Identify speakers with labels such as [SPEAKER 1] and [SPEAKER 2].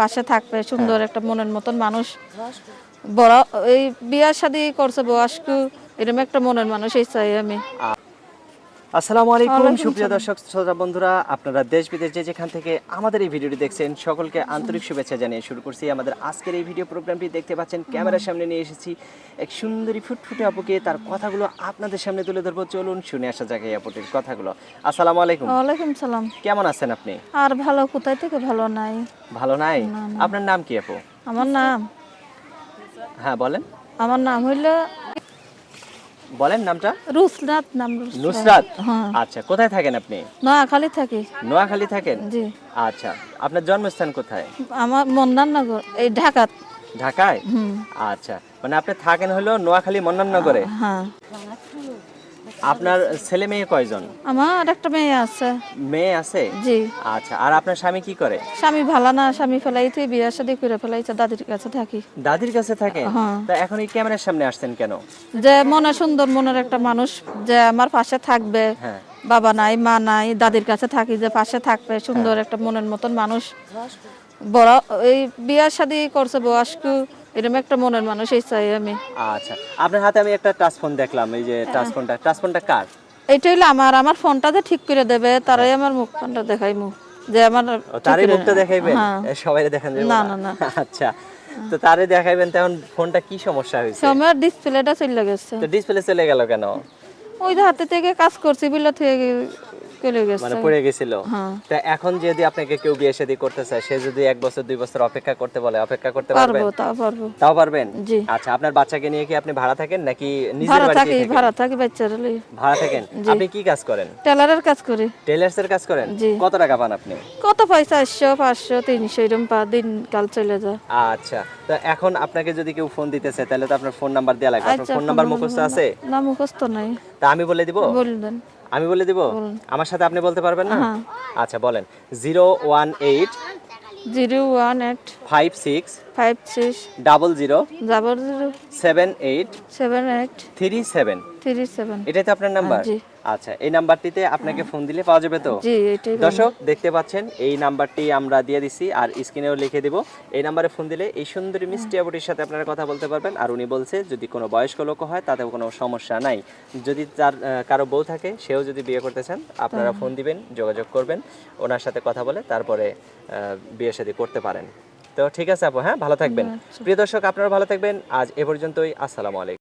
[SPEAKER 1] পাশে থাকবে সুন্দর একটা মনের মতন মানুষ। বড় এই বিয়ার শাদি করছে বয়স্ক এরকম একটা মনের মানুষ এই চাই আমি।
[SPEAKER 2] আসসালামু আলাইকুম সুপ্রিয় দর্শক শ্রোতা বন্ধুরা আপনারা দেশ বিদেশ যে যেখান থেকে আমাদের এই ভিডিওটি দেখছেন সকলকে আন্তরিক শুভেচ্ছা জানিয়ে শুরু করছি। আমাদের আজকের এই ভিডিও প্রোগ্রামটি দেখতে পাচ্ছেন ক্যামেরার সামনে নিয়ে এসেছি এক সুন্দরী ফুটফুটে আপুকে। তার কথাগুলো আপনাদের সামনে তুলে ধরবো। চলুন শুনে আসা যাক এই আপুটির কথাগুলো। আসসালামু আলাইকুম।
[SPEAKER 1] ওয়ালাইকুম সালাম।
[SPEAKER 2] কেমন আছেন আপনি?
[SPEAKER 1] আর ভালো কোথায় থেকে ভালো নাই?
[SPEAKER 2] ভালো নাই? আপনার নাম কি আপু?
[SPEAKER 1] আমার নাম।
[SPEAKER 2] হ্যাঁ বলেন।
[SPEAKER 1] আমার নাম হইল
[SPEAKER 2] বলেন নামটা?
[SPEAKER 1] রুসরাত নাম রুসরাত।
[SPEAKER 2] নুসরাত
[SPEAKER 1] হ্যাঁ।
[SPEAKER 2] আচ্ছা কোথায় থাকেন আপনি?
[SPEAKER 1] নোয়াখালী থাকি।
[SPEAKER 2] নোয়াখালী থাকেন?
[SPEAKER 1] জি।
[SPEAKER 2] আচ্ছা আপনার জন্মস্থান কোথায়?
[SPEAKER 1] আমার মন্নাননগর এই ঢাকাত।
[SPEAKER 2] ঢাকায়?
[SPEAKER 1] হুম।
[SPEAKER 2] আচ্ছা মানে আপনি থাকেন হলো নোয়াখালী মন্নাননগরে
[SPEAKER 1] হ্যাঁ।
[SPEAKER 2] আপনার ছেলে মেয়ে কয়জন?
[SPEAKER 1] আমার একটা মেয়ে আছে।
[SPEAKER 2] মেয়ে আছে?
[SPEAKER 1] জি।
[SPEAKER 2] আচ্ছা আর আপনার স্বামী কি করে?
[SPEAKER 1] স্বামী ভালো না স্বামী ফেলাইতে বিয়ে শাদি করে ফেলাইছে দাদির কাছে থাকি।
[SPEAKER 2] দাদির কাছে থাকেন
[SPEAKER 1] হ্যাঁ।
[SPEAKER 2] তা এখন এই ক্যামেরার সামনে আসছেন কেন?
[SPEAKER 1] যে মনে সুন্দর মনের একটা মানুষ যে আমার পাশে থাকবে।
[SPEAKER 2] হ্যাঁ।
[SPEAKER 1] বাবা নাই মা নাই দাদির কাছে থাকি যে পাশে থাকবে সুন্দর একটা মনের মতন মানুষ। বড় এই বিয়ার শাদি করছে বয়স্ক। এরকম একটা মনের মানুষ এই চাই আমি।
[SPEAKER 2] আচ্ছা আপনার হাতে আমি একটা টাচ ফোন দেখলাম এই যে টাচ ফোনটা। টাচ ফোনটা কার?
[SPEAKER 1] এইটা হইল আমার আমার ফোনটাতে ঠিক করে দেবে তারাই আমার মুখ ফোনটা দেখাই মুখ। যে আমার
[SPEAKER 2] তারই মুখটা দেখাইবেন?
[SPEAKER 1] হ্যাঁ।
[SPEAKER 2] সবাই দেখান যাবে
[SPEAKER 1] না,
[SPEAKER 2] না
[SPEAKER 1] না।
[SPEAKER 2] আচ্ছা তো তারে দেখাইবেন তখন ফোনটা কি সমস্যা হয়েছে?
[SPEAKER 1] আমার ডিসপ্লেটা চলে গেছে।
[SPEAKER 2] তো ডিসপ্লে চলে গেল কেন?
[SPEAKER 1] ওই যে হাতে থেকে কাজ করছি বিলে থেকে
[SPEAKER 2] মানে পড়ে গেছিল।
[SPEAKER 1] হ্যাঁ।
[SPEAKER 2] তা এখন যদি আপনাকে কেউ বিয়ে শাদী করতে চায় সে যদি এক বছর দুই বছর অপেক্ষা করতে বলে অপেক্ষা করতে পারবেন?
[SPEAKER 1] পারব তা পারব।
[SPEAKER 2] তাও পারবেন?
[SPEAKER 1] জি।
[SPEAKER 2] আচ্ছা আপনার বাচ্চাকে নিয়ে কি আপনি ভাড়া থাকেন নাকি নিজের
[SPEAKER 1] ভাড়া
[SPEAKER 2] বাড়িতে
[SPEAKER 1] থাকি
[SPEAKER 2] থাকেন?
[SPEAKER 1] ভাড়া থাকি বাচ্চারা লই
[SPEAKER 2] ভাড়া থাকেন? আপনি কি কাজ করেন?
[SPEAKER 1] টেলারের কাজ করি।
[SPEAKER 2] টেলার্স এর কাজ করেন? কত টাকা পান আপনি?
[SPEAKER 1] কত পয়সা? চারশো পাঁচশো তিনশো এরকম পা দিন কাল চলে যায়।
[SPEAKER 2] আচ্ছা তো এখন আপনাকে যদি কেউ ফোন দিতেছে তাহলে তো আপনার ফোন নাম্বার দেওয়া লাগবে। আপনার
[SPEAKER 1] আচ্ছা,
[SPEAKER 2] ফোন নাম্বার মুখস্থ আছে?
[SPEAKER 1] না মুখস্থ নাই।
[SPEAKER 2] তা আমি বলে দিব?
[SPEAKER 1] বললেন
[SPEAKER 2] আমি বলে দিব? আমার সাথে আপনি বলতে পারবেন না?
[SPEAKER 1] হ্যাঁ।
[SPEAKER 2] আচ্ছা বলেন। Zero one eight
[SPEAKER 1] zero one eight
[SPEAKER 2] five six
[SPEAKER 1] five six
[SPEAKER 2] double zero
[SPEAKER 1] double zero
[SPEAKER 2] seven eight
[SPEAKER 1] seven eight
[SPEAKER 2] three seven.
[SPEAKER 1] Three seven.
[SPEAKER 2] এটাই তো আপনার নাম্বার?
[SPEAKER 1] জি।
[SPEAKER 2] আচ্ছা এই নাম্বারটিতে আপনাকে ফোন দিলে পাওয়া যাবে তো?
[SPEAKER 1] জি এটাই
[SPEAKER 2] দর্শক দেখতে পাচ্ছেন এই নাম্বারটি আমরা দিয়ে দিছি আর স্ক্রিনেও লিখে দিব। এই নাম্বারে ফোন দিলে এই সুন্দরী মিষ্টি আবুটির সাথে আপনারা কথা বলতে পারবেন আর উনি বলছে যদি কোনো বয়স্ক লোক হয় তাতেও কোনো সমস্যা নাই। যদি তার কারও বউ থাকে সেও যদি বিয়ে করতে চান আপনারা ফোন দিবেন যোগাযোগ করবেন ওনার সাথে কথা বলে তারপরে বিয়ে শাদী করতে পারেন। তো ঠিক আছে আপু হ্যাঁ ভালো থাকবেন। প্রিয় দর্শক আপনারা ভালো থাকবেন। আজ এ পর্যন্তই আসসালামু আলাইকুম।